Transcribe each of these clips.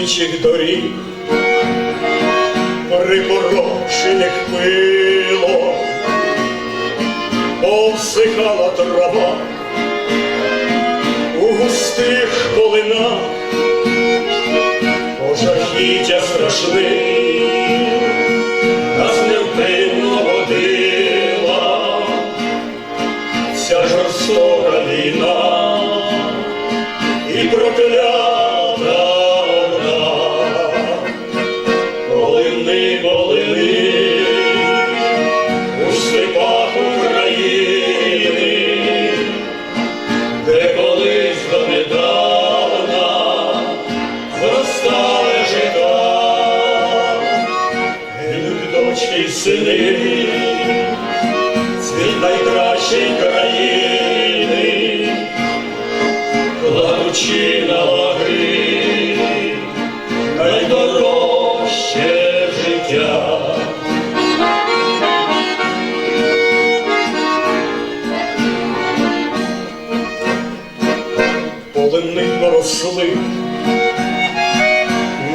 мальовничих доріг, припорошених пило, повсихала трава. У густих полинах, пожахіття страшних, сини, цвіт найкращої країни, кладучи на ваги найдорожче життя. Полини поросли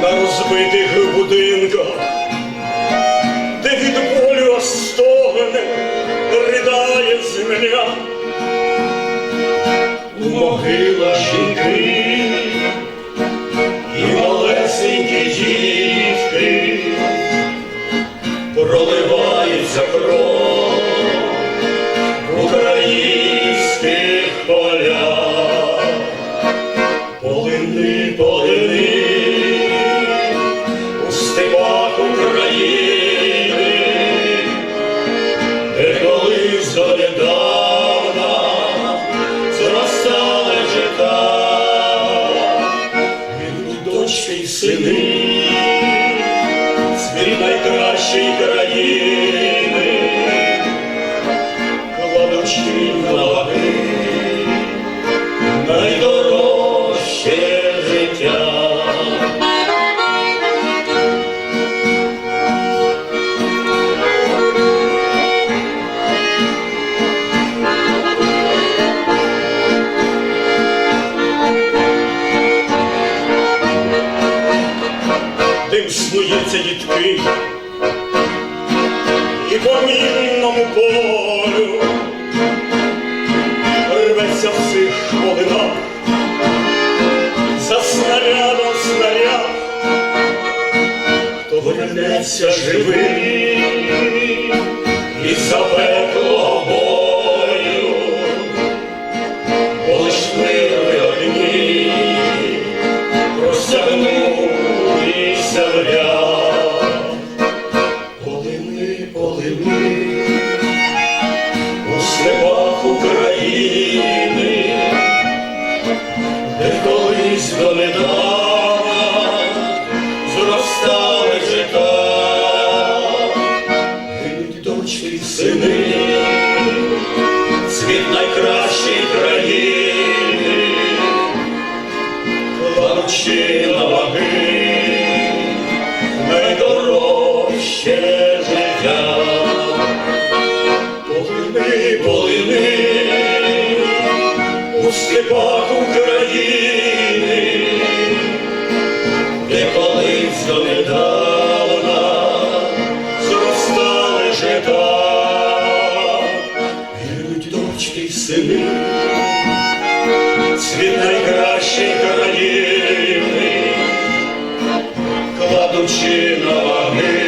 на розбитих будинках, земля. Дочки Снується дітки і по мінному полю рветься в цих хвилинах за снарядом снаряд, хто вернеться живий степах України, де колись донедавна зростали жита, гинуть дочки й сини, світ найкращої країни, кладучи на ваги